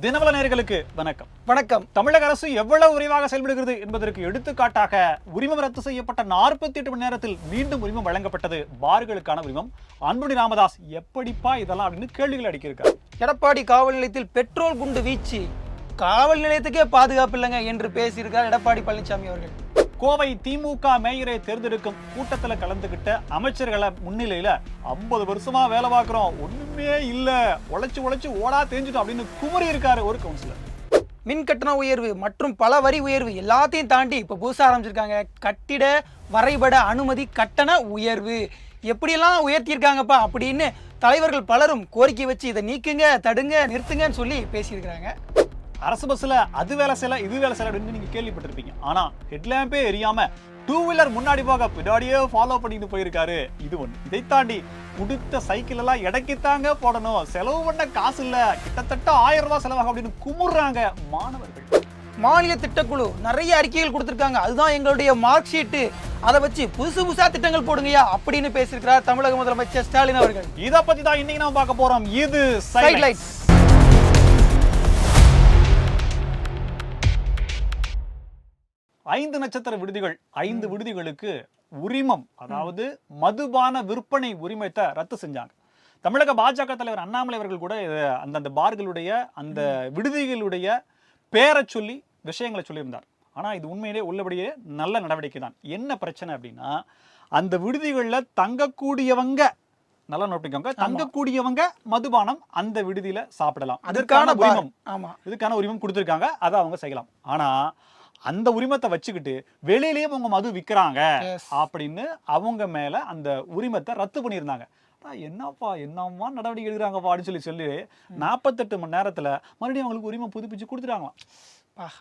தினவல நேயர்களுக்கு வணக்கம். வணக்கம். தமிழக அரசு எவ்வளவு விரைவாக செயல்படுகிறது என்பதற்கு எடுத்துக்காட்டாக உரிமம் ரத்து செய்யப்பட்ட நாற்பத்தி எட்டு மணி நேரத்தில் மீண்டும் உரிமம் வழங்கப்பட்டது. பார்களுக்கான உரிமம். அன்புமணி ராமதாஸ் எப்படிப்பா இதெல்லாம் அப்படின்னு கேள்விகள் அடிக்கிருக்காரு. எடப்பாடி காவல் நிலையத்தில் பெட்ரோல் குண்டு வீச்சு. காவல் நிலையத்துக்கே பாதுகாப்பு இல்லைங்க என்று பேசியிருக்கார் எடப்பாடி பழனிசாமி அவர்கள். கோவை திமுக மேயரை தேர்ந்தெடுக்கும் கூட்டத்தில் கலந்துகிட்ட அமைச்சர்களை முன்னிலையில் ஐம்பது வருஷமா வேலை பார்க்குறோம். ஒன்றுமே இல்லை. உழைச்சி உழைச்சி ஓடா தெரிஞ்சிட்டோம் அப்படின்னு குமரி இருக்காரு ஒரு கவுன்சிலர். மின் கட்டண உயர்வு மற்றும் பல வரி உயர்வு எல்லாத்தையும் தாண்டி இப்போ புதுசாக ஆரம்பிச்சிருக்காங்க. கட்டிட வரைபட அனுமதி கட்டண உயர்வு. எப்படியெல்லாம் உயர்த்தியிருக்காங்கப்பா அப்படின்னு தலைவர்கள் பலரும் கோரிக்கை வச்சு இதை நீக்குங்க தடுங்க நிறுத்துங்கன்னு சொல்லி பேசியிருக்கிறாங்க. அரசு பஸ்ல அது வேலை செய்யல இது வேலை செய்யல அப்படின்னு நீங்க கேள்விப்பட்டிருப்பீங்க. ஆனா ஹெட்லாம்பே எரியாம டூ வீலர் முன்னாடி போக பின்னாடியே ஃபாலோ பண்ணிட்டு போயிருக்காரு. இது ஒண்ணு. இதை தாண்டி கொடுத்த சைக்கிள் எல்லாம் இடைக்குத்தாங்க போடணும். செலவு பண்ண காசு இல்ல. கிட்டத்தட்ட ஆயிரம் ரூபாய் செலவாகும் அப்படின்னு குமுறாங்க மாணவர்கள். மாநில திட்டக்குழு நிறைய அறிக்கைகள் கொடுத்துருக்காங்க. அதுதான் எங்களுடைய மார்க் ஷீட்டு அதை வச்சு புதுசு புதுசா திட்டங்கள் போடுங்கயா அப்படின்னு பேசியிருக்கிறார் தமிழக முதலமைச்சர் ஸ்டாலின் அவர்கள். இத பத்தி தான் இன்னைக்கு நம்ம பார்க்க போறோம். இது சைட் ஐந்து நட்சத்திர விடுதிகள் ஐந்து விடுதிகளுக்கு உரிமம் அதாவது மதுபான விற்பனை உரிமத்தை ரத்து செஞ்சாங்க. தமிழக பாஜக தலைவர் அண்ணாமலை அவர்கள் கூட அந்தந்த பார்களுடைய அந்த விடுதிகளுடைய பேரை சொல்லி விஷயங்களை சொல்லியிருந்தார். ஆனா இது உண்மையிலே உள்ளபடியே நல்ல நடவடிக்கை தான். என்ன பிரச்சனை அப்படின்னா அந்த விடுதிகளில் தங்கக்கூடியவங்க நல்லா நோட் பண்ணிக்கோங்க தங்கக்கூடியவங்க மதுபானம் அந்த விடுதியில சாப்பிடலாம். அதற்கான உரிமம். ஆமா. இதுக்கான உரிமம் கொடுத்துருக்காங்க அதை அவங்க செய்யலாம். ஆனா அந்த உரிமத்தை வச்சுக்கிட்டு வெளியிலேயே அவங்க மது விற்கிறாங்க. அப்படின்னு அவங்க மேல அந்த உரிமத்தை ரத்து பண்ணியிருந்தாங்க. ஆனா, என்னப்பா என்னம்மா நடவடிக்கை எடுக்கிறாங்கப்பா அப்படின்னு சொல்லி சொல்லி நாற்பத்தெட்டு மணி நேரத்துல மறுபடியும் அவங்களுக்கு உரிமம் புதுப்பிச்சு கொடுத்துட்டாங்களாம்.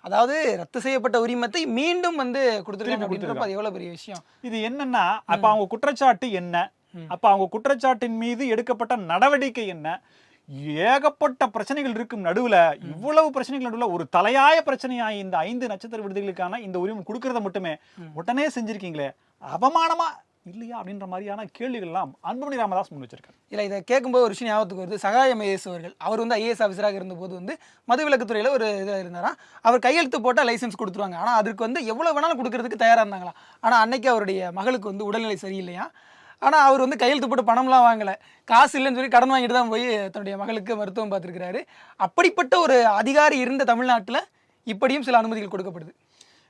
அதாவது ரத்து செய்யப்பட்ட உரிமத்தை மீண்டும் வந்து கொடுத்துருக்காங்க எவ்வளவு பெரிய விஷயம்? இது என்னன்னா அப்ப அவங்க குற்றச்சாட்டு என்ன. அப்ப அவங்க குற்றச்சாட்டின் மீது எடுக்கப்பட்ட நடவடிக்கை என்ன? ஏகப்பட்ட பிரச்சனைகள் இருக்கும் நடுவுல இவ்வளவு பிரச்சனைகள் நடுவுல ஒரு தலையாய பிரச்சனையாய் இந்த ஐந்து நட்சத்திர விடுதிகளுக்கான இந்த உரிமம் கொடுக்கறத மட்டுமே உடனே செஞ்சிருக்கீங்களே அவமானமா இல்லையா அப்படின்ற மாதிரியான கேள்விகள் எல்லாம் அன்புமணி ராமதாஸ் முன் வச்சிருக்காரு. இல்ல இதை கேட்கும்போது ஒரு விஷயம் ஞாபகத்துக்கு வருது. சகாயம் ஐஏஎஸ் அவர்கள் அவர் வந்து ஐஏஎஸ் ஆஃபீஸராக இருந்தபோது வந்து மதுவிலக்குத்துறையில் ஒரு இதாக இருந்தாராம் அவர் கையெழுத்து போட்டால் லைசன்ஸ் கொடுத்துருவாங்க. ஆனால் அதுக்கு வந்து எவ்வளோ வேணாலும் கொடுக்கறதுக்கு தயாராக இருந்தாங்களாம் ஆனால் அன்னைக்கு அவருடைய மகளுக்கு வந்து உடல்நிலை சரியில்லையா? ஆனால் அவர் வந்து கையெழுத்து போட்டு பணம்லாம் வாங்கலை. காசு இல்லைன்னு சொல்லி கடன் வாங்கிட்டு தான் போய் தன்னுடைய மகளுக்கு மருத்துவம் பார்த்துருக்கிறாரு. அப்படிப்பட்ட ஒரு அதிகாரி இருந்த தமிழ்நாட்டில் இப்படியும் சில அனுமதிகள் கொடுக்கப்படுது.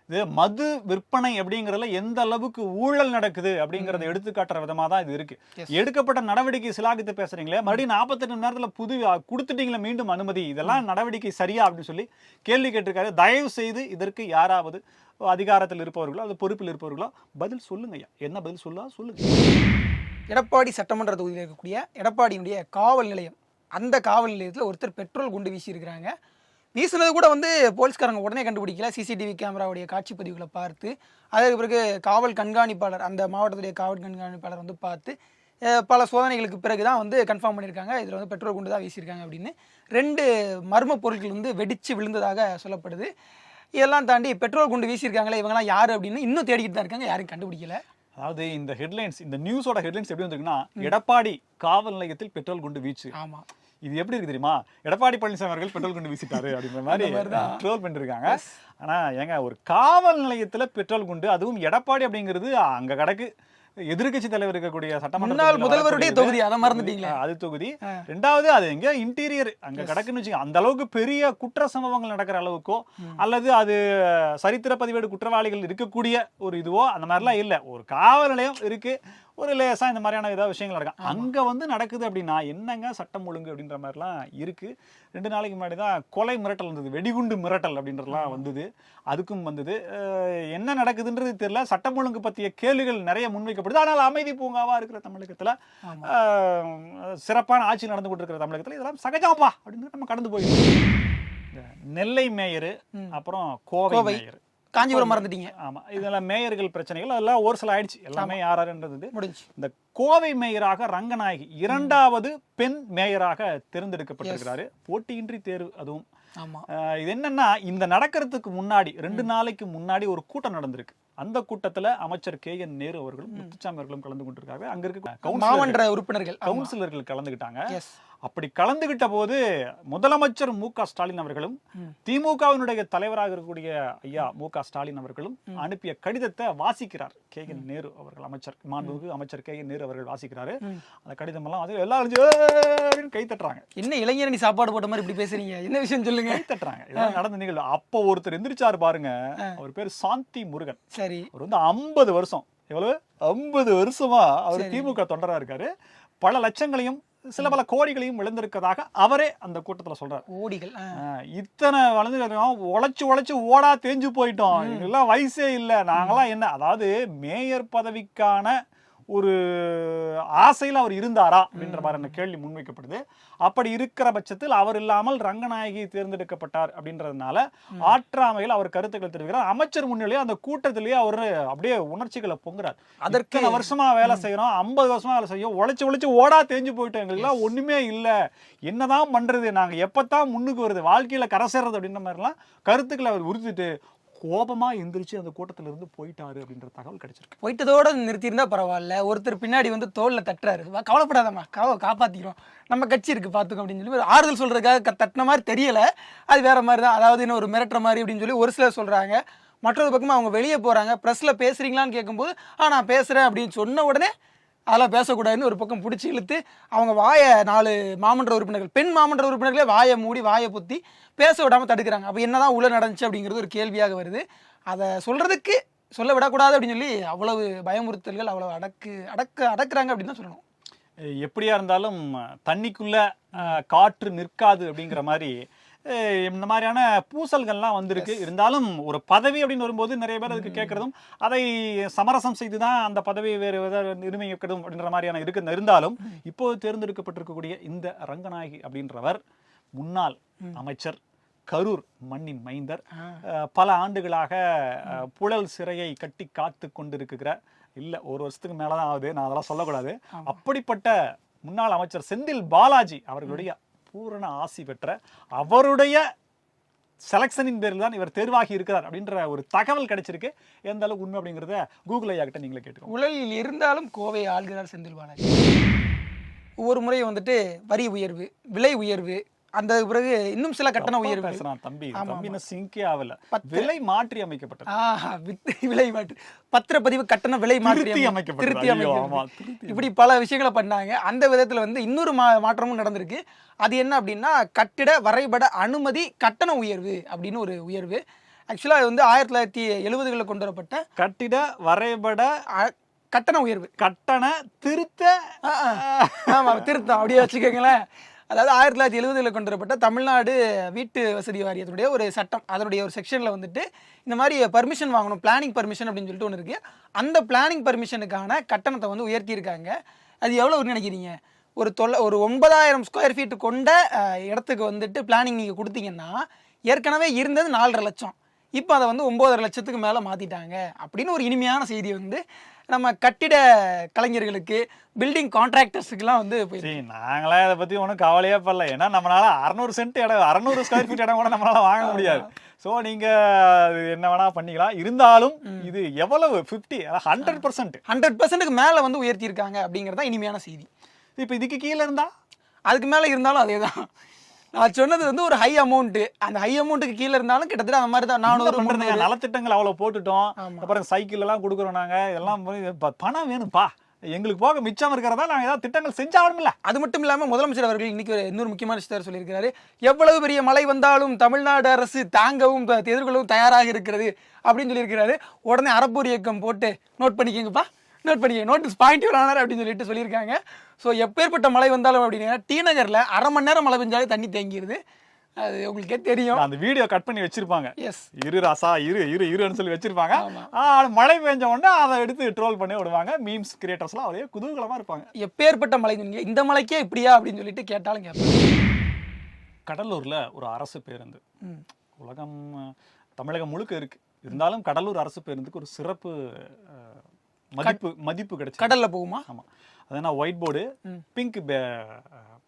இது மது விற்பனை அப்படிங்கறதுல எந்த அளவுக்கு ஊழல் நடக்குது அப்படிங்கறத எடுத்துக்காட்டுற விதமா தான் இது இருக்கு. எடுக்கப்பட்ட நடவடிக்கை சிலாகித்து பேசுறீங்களே மறுபடியும் நாற்பத்தெட்டு மணி நேரத்துல புது கொடுத்துட்டீங்களே மீண்டும் அனுமதி. இதெல்லாம் நடவடிக்கை சரியா அப்படின்னு சொல்லி கேள்வி கேட்டிருக்காரு. தயவு செய்து இதற்கு யாராவது அதிகாரத்தில் இருப்பவர்களோ அது பொறுப்பில் இருப்பவர்களோ பதில் சொல்லுங்க ஐயா என்ன பதில் சொல்லா? சொல்லுங்க. எடப்பாடி சட்டமன்ற தொகுதியில் இருக்கக்கூடிய எடப்பாடியினுடைய காவல் நிலையம். அந்த காவல் நிலையத்தில் ஒருத்தர் பெட்ரோல் குண்டு வீசியிருக்கிறாங்க. வீசுனது கூட வந்து போலீஸ்காரங்க உடனே கண்டுபிடிக்கல. சிசிடிவி கேமராவுடைய காட்சி பதிவுகளை பார்த்து அதற்கு பிறகு காவல் கண்காணிப்பாளர் அந்த மாவட்டத்துடைய காவல் கண்காணிப்பாளர் வந்து பார்த்து பல சோதனைகளுக்கு பிறகு தான் வந்து கன்ஃபார்ம் பண்ணியிருக்காங்க. இதில் வந்து பெட்ரோல் குண்டு தான் வீசியிருக்காங்க அப்படின்னு. ரெண்டு மர்ம பொருட்கள் வந்து வெடித்து விழுந்ததாக சொல்லப்படுது. இதெல்லாம் தாண்டி பெட்ரோல் குண்டு வீசியிருக்காங்களே இவங்கெல்லாம் யார் அப்படின்னு இன்னும் தேடிக்கிட்டு தான் இருக்காங்க. யாரும் கண்டுபிடிக்கல. அதாவது இந்த ஹெட்லைன்ஸ் இந்த நியூஸோட ஹெட்லைன்ஸ் எப்படி வந்திருக்குன்னா எடப்பாடி காவல் நிலையத்தில் பெட்ரோல் குண்டு வீச்சு. ஆமாம் இது எப்படி இருக்கு தெரியுமா? எடப்பாடி பழனிசாமி அவர்கள் பெட்ரோல் குண்டு வீசிட்டாரு அப்படின்ற மாதிரி ட்ரோல் பண்ணிருக்காங்க. ஆனா ஏங்க ஒரு காவல் நிலையத்துல பெட்ரோல் குண்டு அதுவும் எடப்பாடி அப்படிங்கிறது அங்க கிடக்கு. எதிர்க்கட்சி தலைவர் இருக்கக்கூடிய சட்டமன்ற முதல்வருடைய. தொகுதி, அதை மறந்துட்டீங்களே. அது தொகுதி. ரெண்டாவது அது எங்க இன்டீரியர் அங்க கிடக்குன்னு வச்சுங்க அந்த அளவுக்கு பெரிய குற்ற சம்பவங்கள் நடக்கிற அளவுக்கோ அல்லது அது சரித்திர பதிவேடு குற்றவாளிகள் இருக்கக்கூடிய ஒரு இதுவோ அந்த மாதிரிலாம் இல்ல. ஒரு காவல் நிலையம் இருக்கு. ஒரு லேசா இந்த மாதிரியான ஏதாவது விஷயங்கள் நடக்கும். அங்க வந்து நடக்குது அப்படின்னா என்னங்க சட்டம் ஒழுங்கு அப்படின்ற மாதிரிலாம் இருக்கு. ரெண்டு நாளைக்கு முன்னாடி தான் கொலை மிரட்டல் வந்தது. வெடிகுண்டு மிரட்டல் அப்படின்றதுலாம் வந்தது. அதுக்கும் வந்தது. என்ன நடக்குதுன்றது தெரியல. சட்டம் ஒழுங்கு பற்றிய கேள்விகள் நிறைய முன்வைக்கப்படுது. ஆனால் அமைதி பூங்காவா இருக்கிற தமிழகத்துல சிறப்பான ஆட்சி நடந்து கொண்டிருக்கிற தமிழகத்துல இதெல்லாம் சகஜமாப்பா அப்படின்னு நம்ம கடந்து இந்த நெல்லை மேயர். அப்புறம் கோவை. மேயர். காஞ்சிபுரம் மறந்துட்டீங்க. ஆமா இதெல்லாம் மேயர்கள் பிரச்சனைகள் அதெல்லாம் ஒரு சில ஆயிடுச்சு. எல்லாமே யார் யாருன்றது முடிஞ்சு இந்த கோவை மேயராக ரங்கநாயகி இரண்டாவது பெண் மேயராக தேர்ந்தெடுக்கப்பட்டிருக்கிறாரு. போட்டியின்றி தேர்வு அதுவும். இது என்னன்னா இந்த நடக்கிறதுக்கு முன்னாடி ரெண்டு நாளைக்கு முன்னாடி ஒரு கூட்டம் நடந்திருக்கு. அந்த கூட்டத்துல அமைச்சர் கே என் நேரு அவர்களும் முத்துச்சாமி அவர்களும் கலந்து கொண்டிருக்காங்க. அங்க இருக்க மாமன்ற உறுப்பினர்கள். கவுன்சிலர்கள் கலந்துக்கிட்டாங்க. எஸ் அப்படி கலந்துகிட்ட போது முதலமைச்சர் மு க ஸ்டாலின் அவர்களும். திமுகவினுடைய தலைவராக இருக்கக்கூடிய ஐயா மு க ஸ்டாலின் அவர்களும் அனுப்பிய கடிதத்தை வாசிக்கிறார். கே. என். நேரு அவர்கள் அமைச்சர் மாண்புமிகு அமைச்சர் கே. என். நேரு அவர்கள் வாசிக்கிறாரு. அந்த கடிதம் எல்லாம் அது எல்லாரும் கை தட்டுறாங்க. என்ன இளைஞரணி சாப்பாடு போட்ட மாதிரி இப்படி பேசுறீங்க? என்ன விஷயம் சொல்லுங்க? கை தட்டுறாங்க. இதெல்லாம் நடந்த நிகழ்வு. அப்போ ஒருத்தர் எந்திரிச்சாரு பாருங்க. அவர் பேர் சாந்தி முருகன். சரி. அவர் வந்து ஐம்பது வருஷம். எவ்வளவு? ஐம்பது வருஷமா அவர். திமுக தொண்டரா இருக்காரு. பல லட்சங்களையும் சில பல கோடிகளையும் இழந்திருக்கதாக அவரே அந்த கூட்டத்துல சொல்றாரு. ஓடிகள் இத்தனை வளர்ந்து உழைச்சு உழைச்சு ஓடா தேஞ்சு போயிட்டோம். எங்களுக்கெல்லாம் வயசே இல்லை. நாங்கெல்லாம் என்ன அதாவது மேயர் பதவிக்கான ஒரு ஆசையில் அவர் இருந்தாரா அப்படின்ற மாதிரி கேள்வி முன்வைக்கப்படுது. அப்படி இருக்கிற பட்சத்தில் அவர் இல்லாமல் ரங்கநாயகி தேர்ந்தெடுக்கப்பட்டார் அப்படின்றதுனால ஆற்றாமையில் அவர் கருத்துக்கள் தெரிவிக்கிறார். அமைச்சர் முன்னிலையே அந்த கூட்டத்திலேயே அவர் அப்படியே உணர்ச்சிகளை பொங்குறார். அதற்கு- வருஷமா வேலை செய்யறோம் ஐம்பது வருஷமா வேலை செய்யும் உழைச்சு உழைச்சு ஓடா தேஞ்சு போயிட்டோம் எங்களுக்குலாம் ஒண்ணுமே இல்ல. என்னதான் பண்றது? நாங்க எப்பதான் முன்னுக்கு வருது? வாழ்க்கையில கரை சேர்றது அப்படின்ற மாதிரிலாம் கருத்துக்களை அவர் உறுத்திட்டு கோபமா எந்திரிச்சு அந்த கூட்டத்துல இருந்து போயிட்டாரு அப்படின்ற தகவல் கிடைச்சிருக்கு. போயிட்டதோட நிறுத்தியிருந்தா பரவாயில்ல. ஒருத்தர் பின்னாடி வந்து தோல்ல தட்டுறாரு. கவலைப்படாதம்மா. காவ காப்பாத்திக்கிறோம். நம்ம கட்சி இருக்கு பாத்துக்கோ அப்படின்னு சொல்லி ஆறுதல் சொல்றதுக்காக தட்டின மாதிரி தெரியல. அது வேற மாதிரி தான். அதாவது இன்னும் ஒரு மிரட்டுற மாதிரி அப்படின்னு சொல்லி ஒரு சிலர் சொல்றாங்க. மற்றொரு பக்கமா அவங்க வெளியே போறாங்க. பிரஸ்ல பேசுறீங்களான்னு கேட்கும்போது ஆ நான் பேசுறேன் அப்படின்னு சொன்ன உடனே அதெல்லாம் பேசக்கூடாதுன்னு ஒரு பக்கம் பிடிச்சி இழுத்து அவங்க வாயை நாலு மாமன்ற உறுப்பினர்கள் பெண் மாமன்ற உறுப்பினர்களே வாயை மூடி வாயை பொத்தி பேச விடாமல் தடுக்கிறாங்க. அப்போ என்னதான் உள்ள நடந்துச்சு அப்படிங்கிறது ஒரு கேள்வியாக வருது. அதை சொல்கிறதுக்கு சொல்ல விடக்கூடாது அப்படின்னு சொல்லி அவ்வளவு பயமுறுத்தல்கள் அவ்வளவு அடக்கு அடக்க அடக்குறாங்க அப்படின்னு தான் சொல்லணும். எப்படியா இருந்தாலும் தண்ணிக்குள்ள காற்று நிற்காது அப்படிங்கிற மாதிரி இந்த மாதிரியான பூசல்கள்லாம் வந்திருக்கு. இருந்தாலும் ஒரு பதவி அப்படின்னு வரும்போது நிறைய பேர் அதுக்கு கேட்கறதும் அதை சமரசம் செய்து தான் அந்த பதவி வேறு வித நிர்ணயிக்கணும் அப்படின்ற மாதிரியான இருக்கு. இருந்தாலும் இப்போது தேர்ந்தெடுக்கப்பட்டிருக்கக்கூடிய இந்த ரங்கநாயகி அப்படின்றவர் முன்னாள் அமைச்சர் கரூர் மண்ணின் மைந்தர் பல ஆண்டுகளாக புழல் சிறையை கட்டி காத்து கொண்டிருக்கிற இல்ல ஒரு வருஷத்துக்கு மேலதான் ஆகுது. நான் அதெல்லாம் சொல்லக்கூடாது. அப்படிப்பட்ட முன்னாள் அமைச்சர் செந்தில் பாலாஜி அவர்களுடைய பூரண ஆசி பெற்ற அவருடைய செலெக்ஷனின் பேரில் தான் இவர் தேர்வாகி இருக்கிறார் அப்படின்ற ஒரு தகவல் கிடைச்சிருக்கு. எந்த அளவுக்கு உண்மை அப்படிங்கிறத கூகுள் ஐயா கிட்ட நீங்களே கேட்டு உலகில் இருந்தாலும் கோவை ஆள்கிறார் செந்தில் பாலாஜி. ஒவ்வொரு முறையும் வந்துட்டு வரி உயர்வு விலை உயர்வு அந்த பிறகு இன்னும் சில கட்டண உயர்வு. பேசுறான் தம்பி. தம்பி சிங்கே ஆகல. விலை மாற்றி அமைக்கப்பட்டது. விலை மாற்று. பத்திரப்பதிவு கட்டண விலை மாற்றி திருத்தி அமை- அமைக்கப்பட்டது. திருத்தி ஐயோ, ஆமா, அமைக்கப்பட்டது. திருத்தி இப்படி பல விஷயங்களை பண்ணாங்க. அந்த விதத்துல வந்து இன்னொரு மா மாற்றமும் நடந்திருக்கு. அது என்ன அப்படின்னா கட்டிட வரைபட அனுமதி கட்டண உயர்வு அப்படின்னு ஒரு உயர்வு. ஆக்சுவலாக அது வந்து ஆயிரத்தி தொள்ளாயிரத்தி எழுபதுகளில் கொண்டு வரப்பட்ட கட்டிட வரைபட கட்டண உயர்வு. கட்டண திருத்த ஆ, ஆ. ஆமா திருத்தம். அப்படியே வச்சுக்கோங்களேன். அதாவது ஆயிரத்தி தொள்ளாயிரத்தி எழுபதில் கொண்டு வரப்பட்ட தமிழ்நாடு வீட்டு வசதி வாரியத்துடைய ஒரு சட்டம் அதனுடைய ஒரு செக்ஷனில் வந்துட்டு இந்த மாதிரி பர்மிஷன் வாங்கணும் பிளானிங் பர்மிஷன் அப்படின்னு சொல்லிட்டு ஒன்று இருக்குது அந்த பிளானிங் பர்மிஷனுக்கான கட்டணத்தை வந்து உயர்த்தியிருக்காங்க. அது எவ்வளோ நினைக்கிறீங்க? ஒரு தொல்லை ஒரு ஒன்பதாயிரம் ஸ்கொயர் ஃபீட் கொண்ட இடத்துக்கு வந்துட்டு பிளானிங் நீங்கள் கொடுத்தீங்கன்னா ஏற்கனவே இருந்தது நாலரை லட்சம். இப்போ அதை வந்து ஒம்பதரை லட்சத்துக்கு மேலே மாற்றிட்டாங்க அப்படின்னு ஒரு இனிமையான செய்தி வந்து நம்ம கட்டிட கலைஞர்களுக்கு பில்டிங் கான்ட்ராக்டர்ஸுக்கெல்லாம் வந்து சரி நாங்களே அதை பத்தி ஒன்றும் கவலையே படல. ஏன்னா நம்மளால அறநூறு சென்ட் இடம் அறநூறு ஸ்கொயர் ஃபீட் இடம் கூட நம்மளால வாங்க முடியாது. ஸோ நீங்க அது என்ன வேணா பண்ணிக்கலாம். இருந்தாலும் இது எவ்வளவு? ஃபிஃப்டி ஹண்ட்ரட் பர்சன்ட் ஹண்ட்ரட் பர்சன்ட்டுக்கு மேலே வந்து உயர்த்தியிருக்காங்க அப்படிங்கிறது தான் இனிமையான செய்தி. இப்போ இதுக்கு கீழே இருந்தா? அதுக்கு மேலே இருந்தாலும் அதே தான் நான் சொன்னது வந்து ஒரு ஹை அமௌண்ட்டு அந்த ஹை அமௌண்ட்டுக்கு கீழே இருந்தாலும் கிட்டத்தட்ட அந்த மாதிரி தான் நானூறு பண்றதுங்க முந்நூறு. நலத்திட்டங்கள் அவ்வளவு போட்டுட்டோம். அப்புறம் சைக்கிள் எல்லாம் கொடுக்குறோம் நாங்க. இதெல்லாம் போய் ப- பணம் வேணும்ப்பா எங்களுக்கு போக மிச்சம் இருக்கிறதா நாங்க ஏதாவது திட்டங்கள் செஞ்சாகணும்ல அது மட்டும் இல்லாமல் முதலமைச்சர் அவர்கள் இன்னைக்கு ஒரு இன்னொரு முக்கியமான விஷயத்தை சொல்லியிருக்கிறாரு. எவ்வளவு பெரிய மழை வந்தாலும் தமிழ்நாடு அரசு தாங்கவும் எதிர்கொள்ளவும் தயாராக இருக்கிறது அப்படின்னு சொல்லியிருக்கிறாரு. உடனே அறப்பூர் இயக்கம் போட்டு நோட் பண்ணிக்கங்கப்பா. நோட் பண்ணிக்க நோட்டீஸ் பாயிண்ட் ஆனார் அப்படின்னு சொல்லிட்டு சொல்லியிருக்காங்க. ஸோ எப்பேற்பட்ட மழை வந்தாலும் அப்படின்னா டி நகரில் அரை மணி நேரம் மழை பெஞ்சாலே தண்ணி தேங்கிடுது அது உங்களுக்கே தெரியும். அந்த வீடியோ கட் பண்ணி வச்சிருப்பாங்க. எஸ் இரு ராசா இரு இரு இருன்னு சொல்லி வச்சிருப்பாங்க. மழை பெஞ்ச உடனே அதை எடுத்து ட்ரோல் பண்ணி விடுவாங்க. மீம்ஸ் கிரியேட்டர்ஸ்லாம் ஒரே குதூகலமா இருப்பாங்க. எப்பேற்பட்ட மழை சொன்னீங்க. இந்த மலைக்கே இப்படியா அப்படின்னு சொல்லிட்டு கேட்டாலும் கேட்பாங்க. கடலூர்ல ஒரு அரசு பேருந்து. உலகம் தமிழகம் முழுக்க இருக்கு. இருந்தாலும் கடலூர் அரசு பேருந்துக்கு ஒரு சிறப்பு மதிப்பு மதிப்பு கிடைச்சு கடல்ல போகுமா? ஆமா. அது என்ன ஒயிட் போர்டு பிங்க்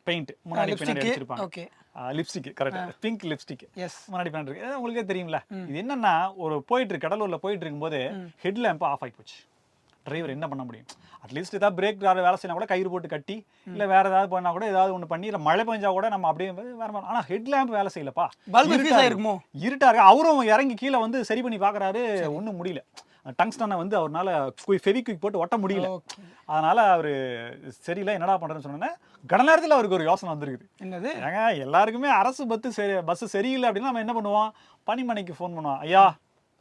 பெயிண்ட் முன்னாடி பின்னாடி அடிச்சிருப்பாங்க. Okay. Lipstick correct pink lipstick yes முன்னாடி பின்னாடி இருக்கு. உங்களுக்கே தெரியும்ல. இது என்னன்னா ஒரு போயிட்டு இருக்கு கடலூர்ல போயிட்டு இருக்கும்போது ஹெட் லேம்ப் ஆஃப் ஆகி போச்சு. டிரைவர் என்ன பண்ண முடியும்? அட்லீஸ்ட் ஏதாவது பிரேக் வேலை செய்யணும் கூட கயிறு போட்டு கட்டி இல்ல வேற ஏதாவது பண்ணா கூட ஏதாவது ஒண்ணு பண்ணி இல்ல மழை பெஞ்சா கூட நம்ம அப்படியே வேற மாதிரி- ஆனா ஹெட் லேம்ப் வேலை செய்யலப்பா. பல்பு இருட்டா ஃபியூஸ் இருக்கு. ஆயிருக்குமோ? இருட்டா இருக்கு அவரும் இறங்கி கீழே வந்து சரி பண்ணி பாக்குறாரு. ஒண்ணும் முடியல. டங்ஸ்டனை வந்து அவர்னால ஃபெவிக்விக் போட்டு ஒட்ட முடியல. அதனால அவரு சரியில்லை என்னடா பண்றேன்னு சொன்னோன்னே கன நேரத்துல அவருக்கு ஒரு யோசனை வந்திருக்குது. என்னது? ஏங்க எல்லாருக்குமே அரசு பத்து சரி பஸ் சரியில்லை அப்படின்னா நம்ம என்ன பண்ணுவோம்? பணிமனைக்கு ஃபோன் பண்ணுவோம். ஐயா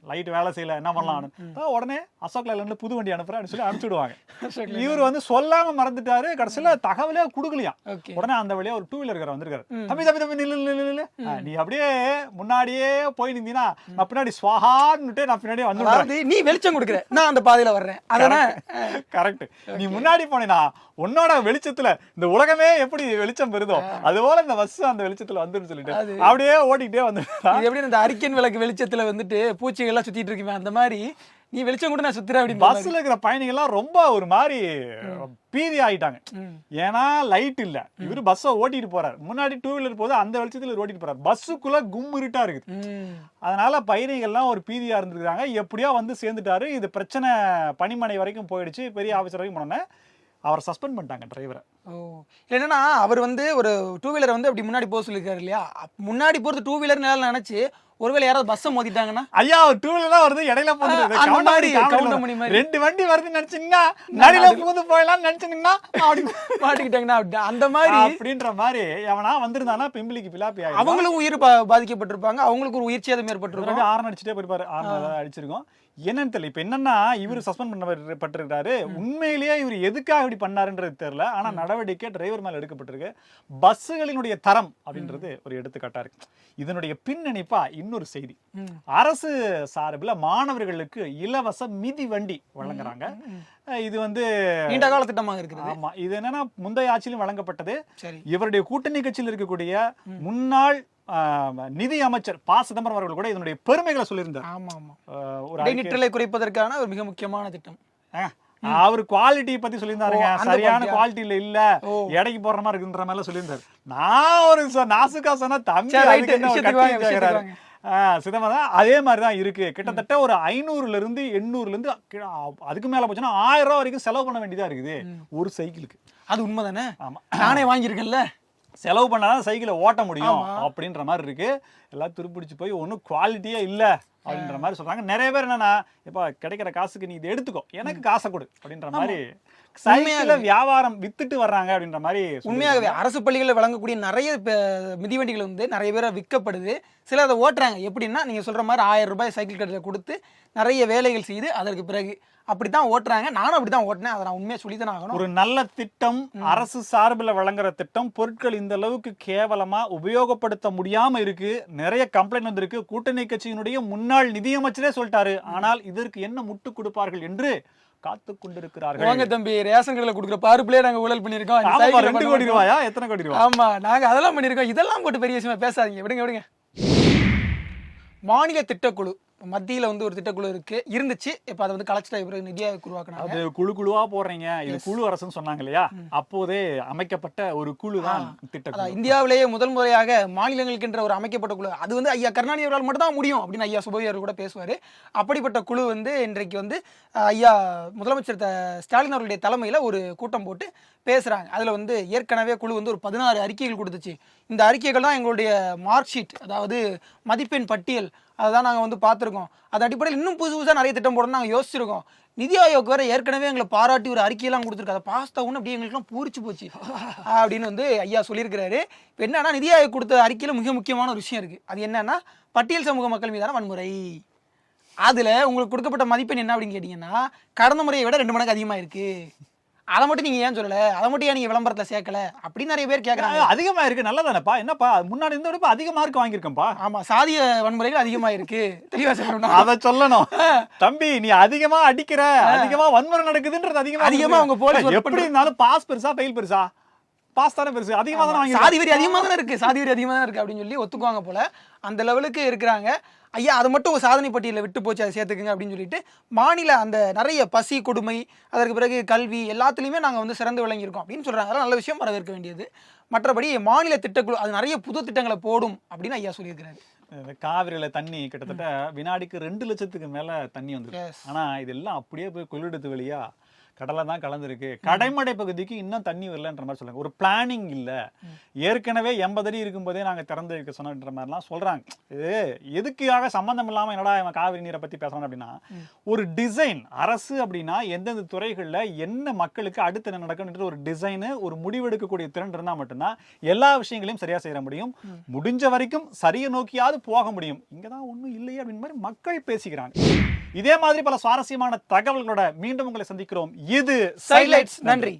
லைட் வேலை செய்யல என்ன பண்ணலாம்னு. உடனே அசோக் லேண்ட்ல புது வண்டி அனுப்புறேன்னு சொல்லி அனுப்பிச்சுடுவாங்க. இவர் வந்து சொல்லாம மறந்துட்டாரு கடைசியில தகவலே கொடுக்கலையாம் ஓகே. உடனே அந்த வழியா ஒரு டூ வீலர் வந்திருக்காரு. தம்பி தம்பி தம்பி நில்லு நில்லு நீ அப்படியே முன்னாடியே போய் நிந்தீங்கன்னா நான் பின்னாடி ஸ்வஹான்னுட்டு நான் பின்னாடியே வந்து நீ வெளிச்சம் கொடுக்குற நான் அந்த பாதையில வர்றேன். அதானே? கரெக்ட் நீ முன்னாடி போனேனா உன்னோட வெளிச்சத்துல இந்த உலகமே எப்படி வெளிச்சம் பெறுதோ அது போல இந்த பஸ் அந்த வெளிச்சத்துல வந்துன்னு சொல்லிட்டு அப்படியே ஓடிக்கிட்டே வந்து எப்படி இந்த அரிக்கன் விளக்கு வெளிச்சத்துல வந்துட்டு பூச்சிகள் எல்லாம் சுத்திட்டு இருக்குமே அந்த மாதிரி நீ வெளிச்சம் கூட நான் சுத்துறேன் அப்படின்னு பஸ்ல இருக்கிற பயணிகள்லாம் ரொம்ப ஒரு மாதிரி பீதி ஆயிட்டாங்க. ஏன்னா லைட் இல்ல. இவரு பஸ்ஸை ஓட்டிட்டு போறாரு. முன்னாடி டூ வீலர் போது அந்த வெளிச்சத்துல ஓட்டிட்டு போறாரு. பஸ்ஸுக்குள்ள கும் இருட்டா இருக்குது. அதனால பயணிகள்லாம் ஒரு பீதியா இருந்திருக்காங்க எப்படியோ வந்து சேர்ந்துட்டாரு. இது பிரச்சனை பணிமனை வரைக்கும் போயிடுச்சு. பெரிய ஆபீசர் வரைக்கும் போனோன்னே அவரை சஸ்பெண்ட் பண்ணிட்டாங்க டிரைவரை. ஓ. என்னன்னா அவர் வந்து ஒரு டூ வீலர் வந்து அப்படி முன்னாடி போக சொல்லியிருக்காரு இல்லையா? முன்னாடி போறது டூ வீலர் நினைச்சு ஒருவேளை யாராவது பஸ்ஸை மோதிட்டாங்கன்னா? ஐயா ஒரு டூ வீலர் வருது இடையில போகுது. ரெண்டு வண்டி வருதுன்னு நினைச்சீங்கன்னா நடுல புகுந்து போயிடலாம்னு நினைச்சீங்கன்னா அப்படி மாட்டிக்கிட்டாங்கன்னா அந்த மாதிரி. அப்படின்ற மாதிரி எவனா வந்திருந்தானா பிம்பிளிக்கு பிலாப்பி அவங்களும் உயிர் பாதிக்கப்பட்டிருப்பாங்க. அவங்களுக்கு ஒரு உயிர் சேதம் ஏற்பட்டிருக்கும். ஆரன் அடிச்சுட்டே போயிருப்பாரு. ஆரன் அடிச்சிருக்கோம். என்னன்னு தெரியல. இப்ப என்னன்னா இவர் சஸ்பெண்ட் பண்ணப்பட்டிருக்காரு உண்மையிலேயே இவர் எதுக்காக இப்படி பண்ணாருன்றது தெரியல. ஆனா நடவடிக்கை டிரைவர் மேல எடுக்கப்பட்டிருக்கு. பஸ்ஸுகளினுடைய தரம் அப்படின்றது ஒரு எடுத்துக்காட்டா இருக்கு. இதனுடைய பின்னணிப்பா இன்னொரு செய்தி. அரசு சார்பில் மாணவர்களுக்கு இலவச மிதி வண்டி வழங்குறாங்க. இது வந்து நீண்ட கால திட்டமாக இருக்குது. ஆமா இது என்னன்னா முந்தைய ஆட்சியிலும் வழங்கப்பட்டது. இவருடைய கூட்டணி கட்சியில் இருக்கக்கூடிய முன்னாள் நிதி அமைச்சர் ப. சிதம்பரம் அவர்கள் கூட இதனுடைய பெருமைகளை சொல்லியிருந்தார். ஆமா ஒரு இடைநிற்றலை குறைப்பதற்கான ஒரு மிக முக்கியமான திட்டம். அவர் குவாலிட்டி பத்தி சொல்லியிருந்தாருங்க. சரியான? குவாலிட்டியில இல்ல. எடைக்கு போடுற மாதிரி இருக்குன்ற மாதிரி சொல்லியிருந்தாரு. நான் ஒரு நாசுக்கா சொன்னா தம்பி சிதம்பரம் அதே மாதிரி தான் இருக்கு. கிட்டத்தட்ட ஒரு ஐநூறுல இருந்து எண்ணூறுல இருந்து கி- அதுக்கு மேல போச்சுன்னா ஆயிரம் ரூபாய் வரைக்கும் செலவு பண்ண வேண்டியதா இருக்குது. ஒரு சைக்கிளுக்கு. அது உண்மைதானே? ஆமா. நானே வாங்கியிருக்கேன்ல. செலவு பண்ணாதான் சைக்கிளை ஓட்ட முடியும். அப்படின்ற மாதிரி இருக்கு. எல்லாம் துருப்பிடிச்சு போய் ஒன்றும் குவாலிட்டியே இல்ல. அப்படின்ற மாதிரி சொல்றாங்க. நிறைய பேர் என்னன்னா இப்ப கிடைக்கிற காசுக்கு நீ இதை எடுத்துக்கோ. எனக்கு காசை கொடு. அப்படின்ற மாதிரி சைக்கிள வியாபாரம் வித்துட்டு வர்றாங்க அப்படின்ற மாதிரி உண்மையாகவே அரசு பள்ளிகளில் வழங்கக்கூடிய நிறைய மிதிவண்டிகள் வந்து நிறைய பேரை விற்கப்படுது. சிலர் அதை ஓட்டுறாங்க. எப்படின்னா நீங்க சொல்ற மாதிரி ஆயிரம் ரூபாய் சைக்கிள் கடையில் கொடுத்து நிறைய வேலைகள் செய்து அதற்கு பிறகு அப்படித்தான் ஓட்டுறாங்க. நானும் அப்படித்தான் ஓட்டினேன். அதை நான் தானே ஆகணும். ஒரு நல்ல திட்டம் அரசு சார்பில் வழங்குற திட்டம் பொருட்கள் இந்த அளவுக்கு கேவலமா உபயோகப்படுத்த முடியாம இருக்கு. நிறைய கம்ப்ளைண்ட் வந்திருக்கு. கூட்டணி கட்சியினுடைய முன்னாள் நிதியமைச்சரே சொல்லிட்டாரு. ஆனால் இதற்கு என்ன முட்டு கொடுப்பார்கள் என்று காத்து கொண்டிருக்கிறார்கள். வாங்க தம்பி ரேஷன் கடையில் கொடுக்குற பருப்புலேயே நாங்க ஊழல் பண்ணியிருக்கோம். ரெண்டு கோடி. ரூபாயா? எத்தனை கோடி ரூபாய் ஆமா நாங்க அதெல்லாம் பண்ணியிருக்கோம். இதெல்லாம் போட்டு பெரிய விஷயமா பேசாதீங்க. விடுங்க விடுங்க. மாநில திட்டக்குழு. மத்தியில வந்து ஒரு திட்டக்குழு இருக்கு. இருந்துச்சு. இப்ப அதை வந்து கலெக்டர் பிறகு நிதி ஆயோக் உருவாக்குனாங்க. அது குழு குழுவா போடுறீங்க. இது குழு அரசுன்னு சொன்னாங்க இல்லையா? அப்போதே அமைக்கப்பட்ட ஒரு குழு தான் திட்ட அதான் இந்தியாவிலேயே முதல் முறையாக மாநிலங்களுக்கென்ற ஒரு அமைக்கப்பட்ட குழு. அது வந்து ஐயா கருணாநிதி அவரால் மட்டும் தான் முடியும் அப்படின்னு ஐயா சுபவி கூட பேசுவார். அப்படிப்பட்ட குழு வந்து இன்றைக்கு வந்து ஐயா முதலமைச்சர் த- ஸ்டாலின் அவர்களுடைய தலைமையில் ஒரு கூட்டம் போட்டு பேசுகிறாங்க அதில் வந்து ஏற்கனவே குழு வந்து ஒரு பதினாறு அறிக்கைகள் கொடுத்துச்சு. இந்த அறிக்கைகள் தான் எங்களுடைய மார்க் ஷீட் அதாவது மதிப்பெண் பட்டியல் அதை தான் நாங்கள் வந்து பார்த்துருக்கோம். அது அடிப்படையில் இன்னும் புதுசு புதுசாக நிறைய திட்டம் போடணும்னு நாங்கள் யோசிச்சிருக்கோம். நிதி ஆயோக் வேறு ஏற்கனவே எங்களை பாராட்டி ஒரு அறிக்கையெல்லாம் கொடுத்துருக்கு அதை பாஸ்தா ஒன்று அப்படியே எங்களுக்குலாம் பூரிச்சு போச்சு. அப்படின்னு வந்து ஐயா சொல்லியிருக்கிறாரு. இப்போ என்னன்னா நிதி ஆயோக் கொடுத்த அறிக்கையில் மிக முக்கியமான ஒரு விஷயம் இருக்குது அது என்னன்னா பட்டியல் சமூக மக்கள் மீதான வன்முறை. அதில் உங்களுக்கு கொடுக்கப்பட்ட மதிப்பெண் என்ன அப்படின்னு கேட்டிங்கன்னா கடந்த முறையை விட ரெண்டு மடங்கு அதிகமாக இருக்குது அதை மட்டும் நீங்கள் ஏன் சொல்லலை? அதை மட்டும் ஏன் நீங்கள் விளம்பரத்தில் சேர்க்கல? அப்படின்னு நிறைய பேர் கேட்குறாங்க அதிகமா இருக்கு நல்லதானப்பா? என்னப்பா? முன்னாடி இருந்த விட அதிக மார்க் வாங்கியிருக்கேன்ப்பா. ஆமாம் சாதிய வன்முறைகள் அதிகமாக இருக்குது தெளிவாக சொல்லணும்னா. அத சொல்லணும். தம்பி நீ அதிகமா அடிக்கிற அதிகமா வன்முறை நடக்குதுன்றது அதிகமா அதிகமா இருக்கு. police work எப்படி இருந்தாலும் பாஸ் பெருசா ஃபெயில் பெருசா? பாஸ் தானே பெருசு? அதிகமா தானே வாங்கி சாதி வரி அதிகமாக தானே இருக்கு. சாதி வரி அதிகமாக தான் இருக்கு அப்படின்னு சொல்லி ஒத்துக்குவாங்க போல. அந்த லெவலுக்கு இருக்கிறாங்க. ஐயா அது மட்டும் ஒரு சாதனை பட்டியலில் விட்டு போச்சு அதை சேர்த்துக்குங்க அப்படின்னு சொல்லிட்டு மாநில அந்த நிறைய பசி கொடுமை அதற்கு பிறகு கல்வி எல்லாத்துலேயுமே நாங்கள் வந்து சிறந்து விளங்கியிருக்கோம் அப்படின்னு சொல்றாங்க. அதெல்லாம் நல்ல விஷயம் வரவேற்க வேண்டியது. மற்றபடி மாநில திட்டக்குழு அது நிறைய புது திட்டங்களை போடும் அப்படின்னு ஐயா சொல்லியிருக்கிறாரு. காவிரியில தண்ணி கிட்டத்தட்ட வினாடிக்கு ரெண்டு லட்சத்துக்கு மேல தண்ணி வந்துருக்கு. Yes. ஆனா இதெல்லாம் அப்படியே போய் கொள்ளிடத்து வழியா கடலை தான் கலந்துருக்கு. கடைமடை பகுதிக்கு இன்னும் தண்ணி வரலன்ற மாதிரி சொல்றாங்க. ஒரு பிளானிங் இல்ல. ஏற்கனவே எண்பது அடி இருக்கும்போதே நாங்க திறந்து வைக்க சொன்னன்ற மாதிரிலாம் சொல்றாங்க. இது எதுக்காக சம்பந்தம் இல்லாம என்னடா இவன் காவிரி நீரை பத்தி பேசுறான் அப்படின்னா ஒரு டிசைன் அரசு அப்படின்னா எந்தெந்த துறைகள்ல என்ன மக்களுக்கு அடுத்து என்ன நடக்கும்ன்ற ஒரு டிசைனு ஒரு முடிவெடுக்கக்கூடிய திறன் இருந்தா மட்டும்தான் எல்லா விஷயங்களையும் சரியா செய்ய முடியும். முடிஞ்ச வரைக்கும் சரியை நோக்கியாவது போக முடியும். இங்கதான் ஒண்ணும் இல்லையே அப்படின்னு மாதிரி மக்கள் பேசிக்கிறாங்க. இதே மாதிரி பல சுவாரஸ்யமான தகவல்களோட மீண்டும் உங்களை சந்திக்கிறோம். இது சைலைட்ஸ் நன்றி.